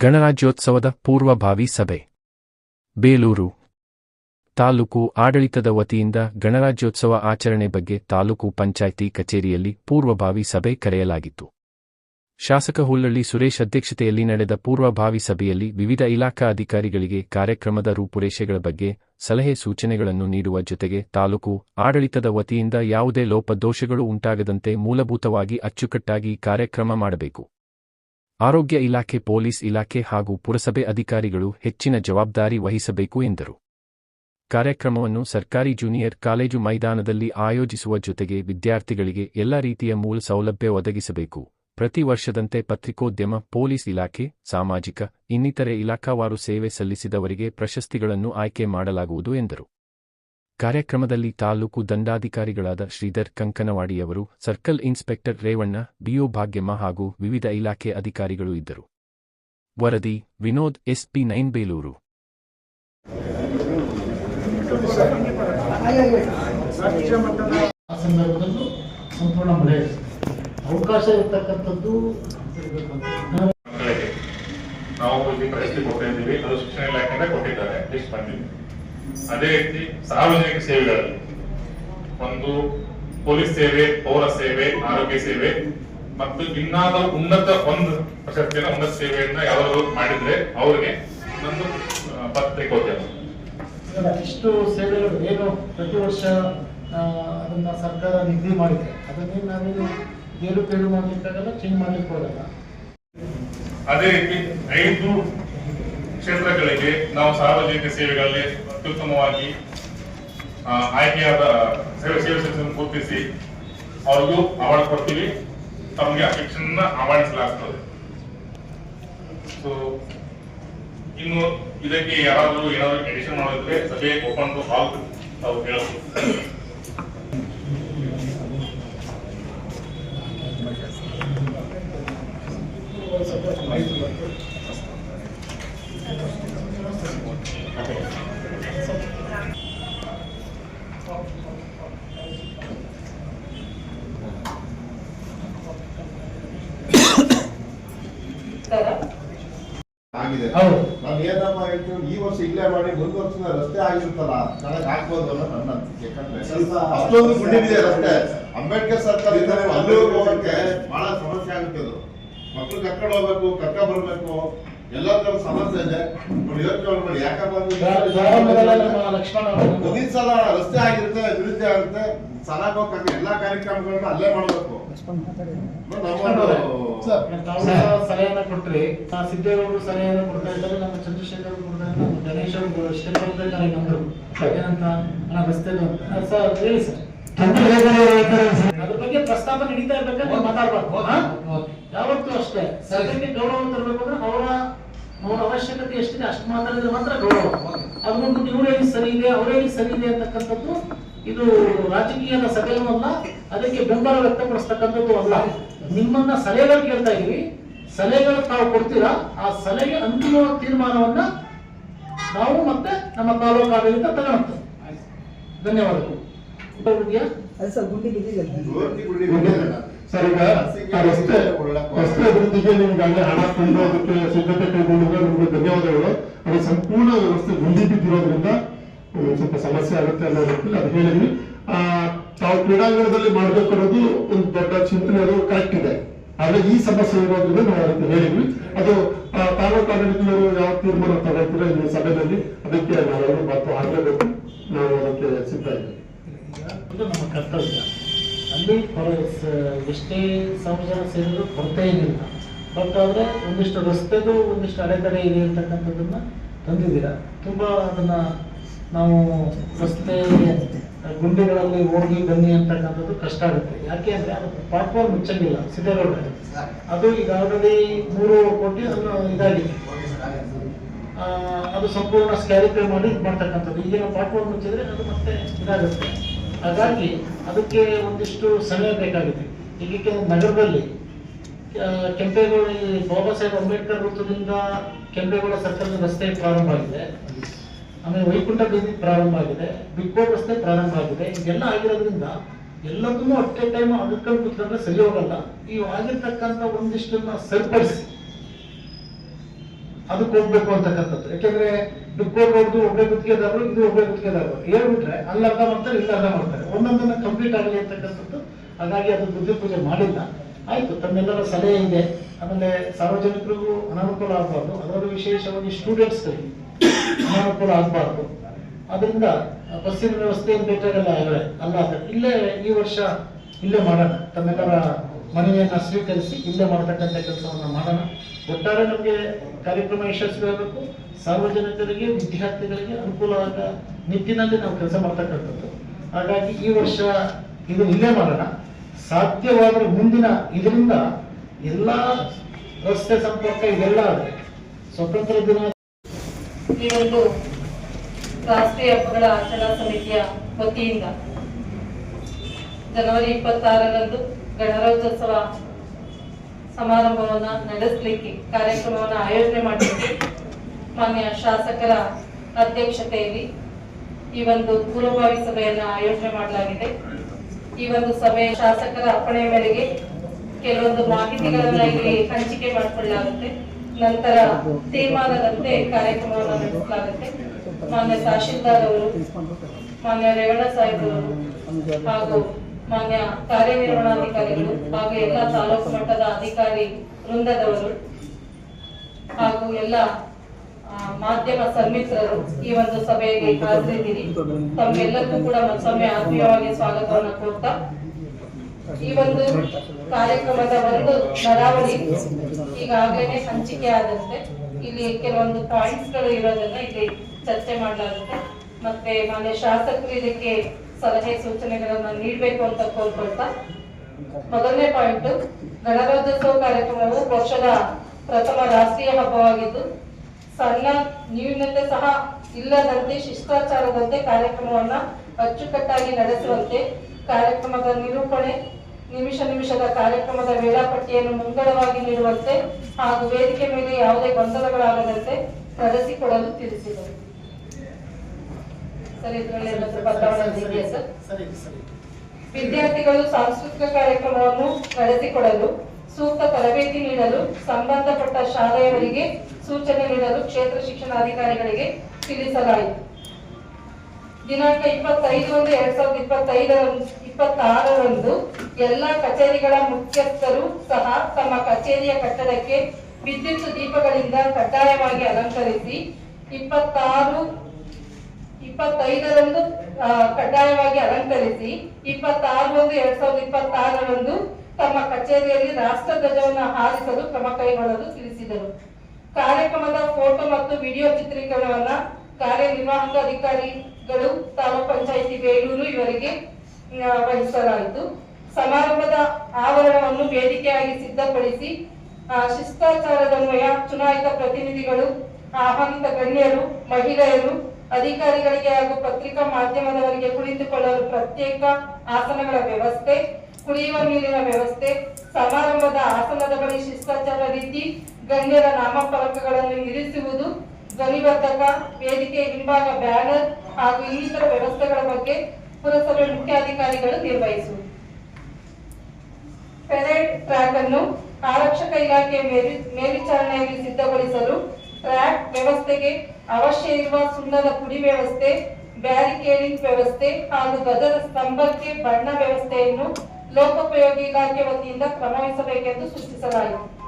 ಗಣರಾಜ್ಯೋತ್ಸವದ ಪೂರ್ವಭಾವಿ ಸಭೆ. ಬೇಲೂರು. ತಾಲೂಕು ಆಡಳಿತದ ವತಿಯಿಂದ ಗಣರಾಜ್ಯೋತ್ಸವ ಆಚರಣೆ ಬಗ್ಗೆ ತಾಲೂಕು ಪಂಚಾಯಿತಿ ಕಚೇರಿಯಲ್ಲಿ ಪೂರ್ವಭಾವಿ ಸಭೆ ಕರೆಯಲಾಗಿತ್ತು. ಶಾಸಕ ಹುಲ್ಲಳ್ಳಿ ಸುರೇಶ್ ಅಧ್ಯಕ್ಷತೆಯಲ್ಲಿ ನಡೆದ ಪೂರ್ವಭಾವಿ ಸಭೆಯಲ್ಲಿ ವಿವಿಧ ಇಲಾಖಾ ಅಧಿಕಾರಿಗಳಿಗೆ ಕಾರ್ಯಕ್ರಮದ ರೂಪುರೇಷೆಗಳ ಬಗ್ಗೆ ಸಲಹೆ ಸೂಚನೆಗಳನ್ನು ನೀಡುವ ಜೊತೆಗೆ ತಾಲೂಕು ಆಡಳಿತದ ವತಿಯಿಂದ ಯಾವುದೇ ಲೋಪದೋಷಗಳು ಉಂಟಾಗದಂತೆ ಮೂಲಭೂತವಾಗಿ ಅಚ್ಚುಕಟ್ಟಾಗಿ ಕಾರ್ಯಕ್ರಮ ಮಾಡಬೇಕು. ಆರೋಗ್ಯ ಇಲಾಖೆ, ಪೊಲೀಸ್ ಇಲಾಖೆ ಹಾಗೂ ಪುರಸಭೆ ಅಧಿಕಾರಿಗಳು ಹೆಚ್ಚಿನ ಜವಾಬ್ದಾರಿ ವಹಿಸಬೇಕು ಎಂದರು. ಕಾರ್ಯಕ್ರಮವನ್ನು ಸರ್ಕಾರಿ ಜೂನಿಯರ್ ಕಾಲೇಜು ಮೈದಾನದಲ್ಲಿ ಆಯೋಜಿಸುವ ಜೊತೆಗೆ ವಿದ್ಯಾರ್ಥಿಗಳಿಗೆ ಎಲ್ಲ ರೀತಿಯ ಮೂಲ ಸೌಲಭ್ಯ ಒದಗಿಸಬೇಕು. ಪ್ರತಿ ವರ್ಷದಂತೆ ಪತ್ರಿಕೋದ್ಯಮ, ಪೊಲೀಸ್ ಇಲಾಖೆ, ಸಾಮಾಜಿಕ, ಇನ್ನಿತರೆ ಇಲಾಖಾವಾರು ಸೇವೆ ಸಲ್ಲಿಸಿದವರಿಗೆ ಪ್ರಶಸ್ತಿಗಳನ್ನು ಆಯ್ಕೆ ಮಾಡಲಾಗುವುದು ಎಂದರು. ಕಾರ್ಯಕ್ರಮದಲ್ಲಿ ತಾಲೂಕು ದಂಡಾಧಿಕಾರಿಗಳಾದ Shridhar ಕಂಕನವಾಡಿಯವರು, circle inspector Revanna, BO Bhagyamma ಹಾಗೂ ವಿವಿಧ ಇಲಾಖೆ ಅಧಿಕಾರಿಗಳು ಇದ್ದರು. ವರದಿ, ವಿನೋದ್, ಎಸ್ಪಿ ನೈನ್ ಬೇಲೂರು ರಾಜ್ಯ ಆ ಸಂದರ್ಭದಲ್ಲೂ ಸಂಪೂರ್ಣ ಅವಕಾಶ ಇರ್ತಕ್ಕಂಥದ್ದು ನಾವು ಇಲ್ಲಿ ಪರಿಸ್ಥಿತಿ ಕೊಡ್ತಾ ಇದ್ದೀವಿ ಅದು ಶಿಕ್ಷಣ ಇಲಾಖೆಯಿಂದ ಕೊಟ್ಟಿದ್ದಾರೆ, ಲಿಸ್ಟ್ ಬಂದಿದೆ. ಅದೇ ರೀತಿ ಸಾರ್ವಜನಿಕ ಸೇವೆಗಳಲ್ಲಿ ಒಂದು ಪೊಲೀಸ್ ಸೇವೆ ಪೌರ ಸೇವೆ ಆರೋಗ್ಯ ಸೇವೆ ಮತ್ತು ಇನ್ನಾದ ಉನ್ನತ ಒಂದು ಪ್ರಶಸ್ತಿಯನ್ನ ಉನ್ನತ ಸೇವೆಯನ್ನ ಯಾರು ಮಾಡಿದ್ರೆ ಅವ್ರಿಗೆ ಒಂದು ಪತ್ರಿಕೆ ಕೊಡ್ತೇವೆ. ಇಷ್ಟು ಸೇವೆಗಳು ಏನು ಪ್ರತಿ ವರ್ಷ ಅದನ್ನ ಸರ್ಕಾರ ನಿಗದಿ ಮಾಡಿದೆ. ಅದನ್ನೇ ನಾವೇನು ಏರುಪೇರು ಮಾಡ್ಲಿಕ್ಕಾಗಲ್ಲ ಚೇಂಜ್ ಮಾಡ್ಲಿಕ್ಕೆ ಹೋಗಲ್ಲ. ಅದೇ ರೀತಿ ಐದು ಕ್ಷೇತ್ರಗಳಿಗೆ ನಾವು ಸಾರ್ವಜನಿಕ ಸೇವೆಗಳಲ್ಲಿ ಅತ್ಯುತ್ತಮವಾಗಿ ಆಯ್ಕೆಯಾದ ಸೇವೆ ಸೇವೆ ಗುರುತಿಸಿ ಅವ್ರಿಗೂ ಅವಾರ್ಡ್ ಕೊಡ್ತೀವಿ. ತಮಗೆ ಶಿಕ್ಷಣ ಆಹ್ವಾನಿಸಲಾಗ್ತದೆ. ಸೊ ಇನ್ನು ಇದಕ್ಕೆ ಯಾರಾದರೂ ಏನಾದರೂ ಎಡಿಷನ್ ಮಾಡೋದಿದ್ರೆ ಸಭೆ ಓಪನ್ ಟು ಆಲ್ ತಾವು ಹೇಳಬಹುದು ಆಗಿದೆ ಹೌದು. ನಾನು ಈ ವರ್ಷ ಇಲ್ಲೇ ಮಾಡಿ ಮುಂದ್ ವರ್ಷದ ರಸ್ತೆ ಆಗಿರುತ್ತಲ್ಲ ನನಗೆ ಹಾಕ್ಬೋದು ಅನ್ನೋ ನನ್ನ ಅನಿಸಿಕೆ ಯಾಕಂದ್ರೆ ಅಷ್ಟೊಂದು ಗುಂಡಿದೆ ರಸ್ತೆ. ಅಂಬೇಡ್ಕರ್ ಸರ್ಕಾರದಿಂದ ಅಲ್ಲಿ ಹೋಗೋಕೆ ಬಹಳ ಸಮಸ್ಯೆ ಆಗುತ್ತೆ ಅದು. ಮಕ್ಳು ಕರ್ಕೊಂಡು ಹೋಗ್ಬೇಕು ಕರ್ಕ ಬರ್ಬೇಕು ಎಲ್ಲಾದ್ರೂ ಸಮಸ್ಯೆ ಇದೆ. ನೋಡಿ ಯೋಚನೆ ಮಾಡಿ ಯಾಕಪ್ಪ ಧಾರವಾಡದಲ್ಲ ನಮ್ಮ ಲಕ್ಷ್ಮಣ ಸಲ ರಸ್ತೆ ಆಗಿರುತ್ತೆ ಅಭಿವೃದ್ಧಿ ಆಗುತ್ತೆ. ಚೆನ್ನಾಗಿ ಹೋಗ್ಬೇಕು ಎಲ್ಲಾ ಕಾರ್ಯಕ್ರಮಗಳನ್ನ ಅಲ್ಲೇ ಮಾಡಬೇಕು. ಸಲಹೆಯನ್ನ ಕೊಟ್ರಿ. ಸಿದ್ದೇಗೌಡರು ಸಲಹೆಯನ್ನ ಕೊಡ್ತಾ ಇದ್ದಾರೆ. ನಮ್ಮ ಚಂದ್ರಶೇಖರ್ ಕೊಡ್ತಾ ಇದ್ದಾರೆ. ನಮ್ಮ ಗಣೇಶ್ ಅವರು ಏನಂತ? ಆ, ಸರ್ ಹೇಳಿ ಸರ್ ಅದ್ರ ಬಗ್ಗೆ ಪ್ರಸ್ತಾಪ ನಡೀತಾ ಇರ್ಬೇಕಾದ್ರೆ ನೀವು ಮಾತಾಡ್ಬಾರ್ದು. ಹಾ? ಯಾವತ್ತೂ ಅಷ್ಟೇ. ಸಭೆಗೆ ಗೌರವ ತರಬೇಕು ಅಂದ್ರೆ ಅವರ ಅವರ ಅವಶ್ಯಕತೆ ಎಷ್ಟಿದೆ ಅಷ್ಟು ಮಾತಾಡಿದ್ರೆ ಮಾತ್ರ ಗೌರವ. ಅದ್ಬಿಟ್ಟು ಬಿಟ್ಬಿಟ್ಟು ಇವ್ರು ಸರಿ ಇದೆ ಅವ್ರು ಹೇಳಿ ಸರಿ ಇದೆ ಅಂತಕ್ಕಂಥದ್ದು ಇದು ರಾಜಕೀಯದ ಸಕಲವಲ್ಲ ಅಲ್ಲ ಅದಕ್ಕೆ ಬೆಂಬಲ ವ್ಯಕ್ತಪಡಿಸ್ತಕ್ಕಂಥದ್ದು ಅಲ್ಲ. ನಿಮ್ಮನ್ನ ಸಲಹೆಗಳು ಕೇಳ್ತಾ ಇದೀವಿ. ಸಲಹೆಗಳು ತಾವು ಕೊಡ್ತೀರಾ? ಆ ಸಲಹೆ ಅಂತಿಮ ತೀರ್ಮಾನವನ್ನ ನಾವು ಮತ್ತೆ ನಮ್ಮ ತಾಲೂಕು ಆಡಳಿತ ತಗೊಳ್ತೇವೆ ಧನ್ಯವಾದಗಳು. ಸರ್ ಈಗ ರಸ್ತೆ ರಸ್ತೆ ಅಭಿವೃದ್ಧಿಗೆ ನಿಮ್ಗೆ ಹಣ ಅದಕ್ಕೆ ಸಿದ್ಧತೆ ಕೈಗೊಂಡಿದ್ರೆ ನಿಮ್ಗೆ ಧನ್ಯವಾದಗಳು. ಅದು ಸಂಪೂರ್ಣ ವ್ಯವಸ್ಥೆ ಗುಂಡಿ ಬಿದ್ದಿರೋದ್ರಿಂದ ಸ್ವಲ್ಪ ಸಮಸ್ಯೆ ಆಗುತ್ತೆ ಅನ್ನೋ ರೀತಿಯಲ್ಲಿ ಅದು ಹೇಳಿದ್ವಿ. ತಾವು ಕ್ರೀಡಾಂಗಣದಲ್ಲಿ ಮಾಡ್ಬೇಕು ಅನ್ನೋದು ಒಂದು ದೊಡ್ಡ ಚಿಂತನೆ ಅದು ಕರೆಕ್ಟ್ ಇದೆ. ಆದ್ರೆ ಈ ಸಮಸ್ಯೆ ಇರೋದ್ರಿಂದ ನಾವು ಅದಕ್ಕೆ ಹೇಳಿದ್ವಿ. ಅದು ತಾಲೂಕು ಆಡಳಿತದವರು ಯಾವ ತೀರ್ಮಾನ ತಗೊಳ್ತೀರ ಈ ಸಭೆಯಲ್ಲಿ, ಅದಕ್ಕೆ ನಾವೆಲ್ಲರೂ ಮತ್ತು ಹಾಕಲೇಬೇಕು ನಾವು ಅದಕ್ಕೆ ಸಿದ್ಧ ಇದ್ದೀವಿ. ಇದು ನಮ್ಮ ಕರ್ತವ್ಯ. ಅಲ್ಲಿ ಎಷ್ಟೇ ಸಾವಿರ ಜನ ಸೇರಿದ್ರು ಕೊರತೆ ಏನಿಲ್ಲ. ಬಟ್ ಆದರೆ ಒಂದಿಷ್ಟು ರಸ್ತೆದು ಒಂದಿಷ್ಟು ಅಡೆತಡೆ ಇದೆ ಅಂತಕ್ಕಂಥದ್ದನ್ನ ತಂದಿದ್ದೀರಾ? ತುಂಬ ಅದನ್ನ ನಾವು ರಸ್ತೆ ಗುಂಡಿಗಳಲ್ಲಿ ಹೋಗಿ ಬನ್ನಿ ಅಂತಕ್ಕಂಥದ್ದು ಕಷ್ಟ ಆಗುತ್ತೆ. ಯಾಕೆ ಅಂದರೆ ಅದು ಪ್ಲಾಟ್ಫಾರ್ಮ್ ಮುಚ್ಚಂಗಿಲ್ಲ ಸಿದ್ಧಗೌಡ ಅದು ಈಗ ಆಲ್ರೆಡಿ ಮೂರು ಕೋಟಿ ಅದನ್ನು ಇದಾಗಿದೆ. ಆ, ಅದು ಸಂಪೂರ್ಣ ಸ್ಕ್ಯಾರಿಫೈ ಮಾಡಿ ಇದು ಮಾಡ್ತಕ್ಕಂಥದ್ದು. ಈಗಿನ ಪ್ಲಾಟ್ಫಾರ್ಮ್ ಮುಚ್ಚಿದ್ರೆ ಅದು ಮತ್ತೆ ಇದಾಗುತ್ತೆ. ಹಾಗಾಗಿ ಅದಕ್ಕೆ ಒಂದಿಷ್ಟು ಸಮಯ ಬೇಕಾಗುತ್ತೆ. ಈಗ ನಗರದಲ್ಲಿ ಕೆಂಪೇಗೌಡ ಬಾಬಾ ಸಾಹೇಬ್ ಅಂಬೇಡ್ಕರ್ ವೃತ್ತದಿಂದ ಕೆಂಪೇಗೌಡ ಸರ್ಕಲ್ ರಸ್ತೆ ಪ್ರಾರಂಭ ಆಗಿದೆ. ಆಮೇಲೆ ವೈಕುಂಠ ಬೀದಿ ಪ್ರಾರಂಭ ಆಗಿದೆ ರಸ್ತೆ ಪ್ರಾರಂಭ ಆಗಿದೆ. ಇದೆಲ್ಲ ಆಗಿರೋದ್ರಿಂದ ಎಲ್ಲದನ್ನೂ ಅಟ್ ಎ ಟೈಮ್ ಅಡ್ಕೊಂಡು ಕೂತ್ಕೊಂಡ್ರೆ ಸರಿ ಹೋಗಲ್ಲ. ಈ ಆಗಿರ್ತಕ್ಕಂಥ ಒಂದಿಷ್ಟನ್ನ ಸರಿಪಡಿಸಿ ಅದಕ್ಕೆ ಹೋಗ್ಬೇಕು ಅಂತಕ್ಕಂಥದ್ದು. ಯಾಕೆಂದ್ರೆ ದುಡ್ಡು ನೋಡ್ದು ಒಬ್ಬರೇ ಗುತ್ತಿಗೆದಾರರು, ಇದು ಒಬ್ಬರೇ ಗುತ್ತಿಗೆದಾರರು. ಹೇಳ್ಬಿಟ್ರೆ ಅಲ್ಲಿ ಅರ್ಧ ಮಾಡ್ತಾರೆ, ಇಲ್ಲಿ ಅರ್ಧ ಮಾಡ್ತಾರೆ. ಒಂದೊಂದನ್ನ ಕಂಪ್ಲೀಟ್ ಆಗಲಿ ಅಂತಕ್ಕಂಥದ್ದು. ಹಾಗಾಗಿ ಅದು ಬುದ್ಧಿ ಪೂಜೆ ಮಾಡಿಲ್ಲ. ಆಯ್ತು, ತಮ್ಮೆಲ್ಲರ ಸಲಹೆ ಇದೆ. ಆಮೇಲೆ ಸಾರ್ವಜನಿಕರಿಗೂ ಅನಾನುಕೂಲ ಆಗಬಾರ್ದು. ಅದರಲ್ಲೂ ವಿಶೇಷವಾಗಿ ಸ್ಟೂಡೆಂಟ್ಸ್ಗಳಿಗೆ ಅನಾನುಕೂಲ ಆಗಬಾರ್ದು. ಅದರಿಂದ ಬಸ್ಸಿನ ವ್ಯವಸ್ಥೆ ಬೇಕಾಗಲ್ಲ ಅಲ್ವೇ ಅಲ್ಲ ಇಲ್ಲೇ ಈ ವರ್ಷ ಇಲ್ಲೇ ಮಾಡೋಣ. ತಮ್ಮೆಲ್ಲರ ಮನವಿಯನ್ನ ಸ್ವೀಕರಿಸಿ ಇಲ್ಲೇ ಮಾಡ್ತಕ್ಕಂಥ ಕೆಲಸವನ್ನು ಮಾಡೋಣ. ಒಟ್ಟಾರೆ ನಮಗೆ ಕಾರ್ಯಕ್ರಮ ಯಶಸ್ವಿ ಆಗಬೇಕು ಸಾರ್ವಜನಿಕರಿಗೆ, ವಿದ್ಯಾರ್ಥಿಗಳಿಗೆ ಅನುಕೂಲ ಆದ ನಿಟ್ಟಿನಲ್ಲಿ ನಾವು ಕೆಲಸ ಮಾಡ್ತಕ್ಕಂಥದ್ದು. ಹಾಗಾಗಿ ಈ ವರ್ಷ ಇದು ಇಲ್ಲೇ ಮಾಡೋಣ. ಸಾಧ್ಯವಾದರೆ ಮುಂದಿನ ಇದರಿಂದ ಎಲ್ಲ ರಸ್ತೆ ಸಂಪರ್ಕ ಇದೆಲ್ಲ ಸ್ವತಂತ್ರ ದಿನ ಈ ಒಂದು ರಾಷ್ಟ್ರೀಯ ಹಬ್ಬಗಳ ಆಚರಣಾ ಸಮಿತಿಯ ವತಿಯಿಂದ ಜನವರಿ ಇಪ್ಪತ್ತಾರರಂದು ಗಣರಾಜ್ಯೋತ್ಸವ ಸಮಾರಂಭವನ್ನ ನಡೆಸಲಿಕ್ಕೆ ಕಾರ್ಯಕ್ರಮವನ್ನ ಆಯೋಜನೆ ಮಾಡಲಿಕ್ಕೆ ಮಾನ್ಯ ಶಾಸಕರ ಅಧ್ಯಕ್ಷತೆಯಲ್ಲಿ ಈ ಒಂದು ಪೂರ್ವಭಾವಿ ಸಭೆಯನ್ನ ಆಯೋಜನೆ ಮಾಡಲಾಗಿದೆ. ಈ ಒಂದು ಸಭೆ ಶಾಸಕರ ಅಪ್ಪಣೆ ಮೇರೆಗೆ ಕೆಲವೊಂದು ಮಾಹಿತಿಗಳನ್ನ ಇಲ್ಲಿ ಹಂಚಿಕೆ ಮಾಡಿಕೊಳ್ಳಲಾಗುತ್ತೆ. ನಂತರ ತೀರ್ಮಾನದಂತೆ ಕಾರ್ಯಕ್ರಮವನ್ನು ನಡೆಸಲಾಗುತ್ತೆ. ಮಾನ್ಯ ತಹಶೀಲ್ದಾರ್ ಅವರು ಮಾನ್ಯ ರೇವಣ್ಣ ಸಾಹೇಬ್ ಹಾಗೂ ಮಾನ್ಯ ಕಾರ್ಯನಿರ್ವಹಣಾಧಿಕಾರಿಗಳು ಹಾಗೂ ಎಲ್ಲ ತಾಲೂಕು ಮಟ್ಟದ ಅಧಿಕಾರಿ ವೃಂದದವರು ಹಾಗೂ ಎಲ್ಲ ಮಾಧ್ಯಮ ಸನ್ಮಿತ್ರರು ಈ ಒಂದು ಸಭೆಗೆ ಹಾಜರಿದ್ದೀರಿ. ತಮ್ಮೆಲ್ಲರಿಗೂ ಕೂಡ ಮತ್ತೊಮ್ಮೆ ಆತ್ಮೀಯವಾಗಿ ಸ್ವಾಗತವನ್ನು ಕೋರ್ತಾ ಈ ಒಂದು ಕಾರ್ಯಕ್ರಮದ ಒಂದು ನಡಾವಳಿ ಈಗಾಗಲೇ ಹಂಚಿಕೆ ಆದಂತೆ ಇಲ್ಲಿ ಕೆಲವೊಂದು ಪಾಯಿಂಟ್ಸ್ಗಳು ಇರೋದನ್ನ ಇಲ್ಲಿ ಚರ್ಚೆ ಮಾಡಲಾಗುತ್ತೆ. ಮತ್ತೆ ಮಾನ್ಯ ಶಾಸಕರು ಇದಕ್ಕೆ ಸಲಹೆ ಸೂಚನೆಗಳನ್ನ ನೀಡಬೇಕು ಅಂತ ಕೋರ್ಕೊಳ್ತಾ. ಮೊದಲನೇ ಪಾಯಿಂಟ್ ಗಣರಾಜ್ಯೋತ್ಸವ ಕಾರ್ಯಕ್ರಮವು ವರ್ಷದ ಪ್ರಥಮ ರಾಷ್ಟ್ರೀಯ ಹಬ್ಬವಾಗಿದ್ದು, ಸಣ್ಣ ನ್ಯೂನತೆ ಸಹ ಇಲ್ಲದಂತೆ, ಶಿಷ್ಟಾಚಾರದಂತೆ ಕಾರ್ಯಕ್ರಮವನ್ನ ಅಚ್ಚುಕಟ್ಟಾಗಿ ನಡೆಸುವಂತೆ ಕಾರ್ಯಕ್ರಮದ ನಿರೂಪಣೆ ನಿಮಿಷ ನಿಮಿಷದ ಕಾರ್ಯಕ್ರಮದ ವೇಳಾಪಟ್ಟಿಯನ್ನು ಮುಂಗಡವಾಗಿ ನೀಡುವಂತೆ ಹಾಗೂ ವೇದಿಕೆ ಮೇಲೆ ಯಾವುದೇ ಗೊಂದಲಗಳಾಗದಂತೆ ನಡೆಸಿಕೊಡಲು ತಿಳಿಸಿದರು. ವಿದ್ಯಾರ್ಥಿಗಳು ಸಾಂಸ್ಕೃತಿಕ ಕಾರ್ಯಕ್ರಮವನ್ನು ನಡೆಸಿಕೊಡಲು ಸೂಕ್ತ ತರಬೇತಿ ನೀಡಲು ಸಂಬಂಧಪಟ್ಟ ಶಾಲೆಯವರಿಗೆ ಸೂಚನೆ ನೀಡಲು ಕ್ಷೇತ್ರ ಶಿಕ್ಷಣಾಧಿಕಾರಿಗಳಿಗೆ ತಿಳಿಸಲಾಯಿತು. ದಿನಾಂಕ ಇಪ್ಪತ್ತೈದು ಒಂದು ಎರಡ್ ಸಾವಿರದ ಇಪ್ಪತ್ತೈದರ ಇಪ್ಪತ್ತಾರರಂದು ಎಲ್ಲ ಕಚೇರಿಗಳ ಮುಖ್ಯಸ್ಥರು ಸಹ ತಮ್ಮ ಕಚೇರಿಯ ಕಟ್ಟಡಕ್ಕೆ ವಿದ್ಯುತ್ ದೀಪಗಳಿಂದ ಕಡ್ಡಾಯವಾಗಿ ಅಲಂಕರಿಸಿ ಇಪ್ಪತ್ತಾರು, ಇಪ್ಪತ್ತೈದರಂದು ಕಡ್ಡಾಯವಾಗಿ ಅಲಂಕರಿಸಿ ಇಪ್ಪತ್ತಾರು ಒಂದು ಎರಡ್ ಸಾವಿರದ ಇಪ್ಪತ್ತಾರರಂದು ತಮ್ಮ ಕಚೇರಿಯಲ್ಲಿ ರಾಷ್ಟ್ರ ಧ್ವಜವನ್ನು ಹಾರಿಸಲು ಕ್ರಮ ಕೈಗೊಳ್ಳಲು ತಿಳಿಸಿದರು. ಕಾರ್ಯಕ್ರಮದ ಫೋಟೋ ಮತ್ತು ವಿಡಿಯೋ ಚಿತ್ರೀಕರಣವನ್ನ ಕಾರ್ಯನಿರ್ವಾಹಕ ಅಧಿಕಾರಿಗಳು ತಾಲೂಕ್ ಪಂಚಾಯಿತಿ ಬೇಲೂರು ಇವರಿಗೆ ವಹಿಸಲಾಯಿತು ಸಮಾರಂಭದ ಆವರಣವನ್ನು ವೇದಿಕೆಯಾಗಿ ಸಿದ್ಧಪಡಿಸಿ ಶಿಷ್ಟಾಚಾರದನ್ವಯ ಚುನಾಯಿತ ಪ್ರತಿನಿಧಿಗಳು, ಆಹ್ವಾನಿತ ಗಣ್ಯರು, ಮಹಿಳೆಯರು, ಅಧಿಕಾರಿಗಳಿಗೆ ಹಾಗೂ ಪತ್ರಿಕಾ ಮಾಧ್ಯಮದವರಿಗೆ ಕುಳಿತುಕೊಳ್ಳಲು ಪ್ರತ್ಯೇಕ ಆಸನಗಳ ವ್ಯವಸ್ಥೆ, ಕುಡಿಯುವ ನೀರಿನ ವ್ಯವಸ್ಥೆ, ಸಮಾರಂಭದ ಆಸನದ ಬಳಿ ಶಿಷ್ಟಾಚಾರ ರೀತಿ, ಗಣ್ಯರ ನಾಮಫಲಕಗಳನ್ನು ಇರಿಸುವುದು ಧ್ವನಿವರ್ಧಕ ವೇದಿಕೆ ಹಿಂಭಾಗ ಬ್ಯಾನರ್ ಹಾಗೂ ಇನ್ನಿತರ ವ್ಯವಸ್ಥೆಗಳ ಬಗ್ಗೆ ಪುರಸಭೆ ಮುಖ್ಯಾಧಿಕಾರಿಗಳು ನಿರ್ವಹಿಸುವುದು ಪೆರೇಡ್ ಟ್ರ್ಯಾಕ್ ಅನ್ನು ಆರಕ್ಷಕ ಇಲಾಖೆ ಮೇಲ್- ಮೇಲ್ವಿಚಾರಣೆಯಲ್ಲಿ ಸಿದ್ಧಗೊಳಿಸಲು ಟ್ರ್ಯಾಕ್ ವ್ಯವಸ್ಥೆಗೆ ಅವಶ್ಯ ಇರುವ ಸುಣ್ಣದ ಪುಡಿ ವ್ಯವಸ್ಥೆ, ಬ್ಯಾರಿಕೇಡಿಂಗ್ ವ್ಯವಸ್ಥೆ ಹಾಗೂ ಧ್ವಜದ ಸ್ತಂಭಕ್ಕೆ ಬಣ್ಣ ವ್ಯವಸ್ಥೆಯನ್ನು ಲೋಕೋಪಯೋಗಿ ಇಲಾಖೆ ವತಿಯಿಂದ ಕ್ರಮವಹಿಸಬೇಕೆಂದು ಸೂಚಿಸಲಾಯಿತು.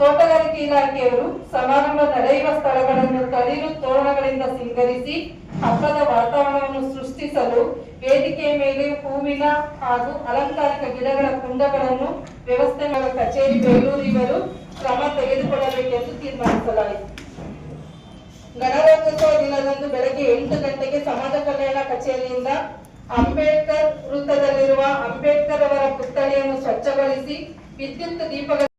ತೋಟಗಾರಿಕೆ ಇಲಾಖೆಯವರು ಸಮಾರಂಭ ನಡೆಯುವ ಸ್ಥಳಗಳನ್ನು ತಳಿರು ತೋರಣಗಳಿಂದ ಸಿಂಗರಿಸಿ ಹಬ್ಬದ ವಾತಾವರಣವನ್ನು ಸೃಷ್ಟಿಸಲು ವೇದಿಕೆಯ ಮೇಲೆ ಹೂವಿನ ಹಾಗೂ ಅಲಂಕಾರಿಕ ಗಿಡಗಳ ಕುಂಡಗಳನ್ನು ವ್ಯವಸ್ಥೆ ಕಚೇರಿ ಬೆಂಗಳೂರಿವರು ಕ್ರಮ ತೆಗೆದುಕೊಳ್ಳಬೇಕೆಂದು ತೀರ್ಮಾನಿಸಲಾಯಿತು. ಗಣರಾಜ್ಯೋತ್ಸವ ದಿನದಂದು ಬೆಳಗ್ಗೆ ಎಂಟು ಗಂಟೆಗೆ ಸಮಾಜ ಕಲ್ಯಾಣ ಕಚೇರಿಯಿಂದ ಅಂಬೇಡ್ಕರ್ ವೃತ್ತದಲ್ಲಿರುವ ಅಂಬೇಡ್ಕರ್ ಅವರ ಪುತ್ಥಳಿಯನ್ನು ಸ್ವಚ್ಛಗೊಳಿಸಿ ವಿದ್ಯುತ್ ದೀಪಗಳ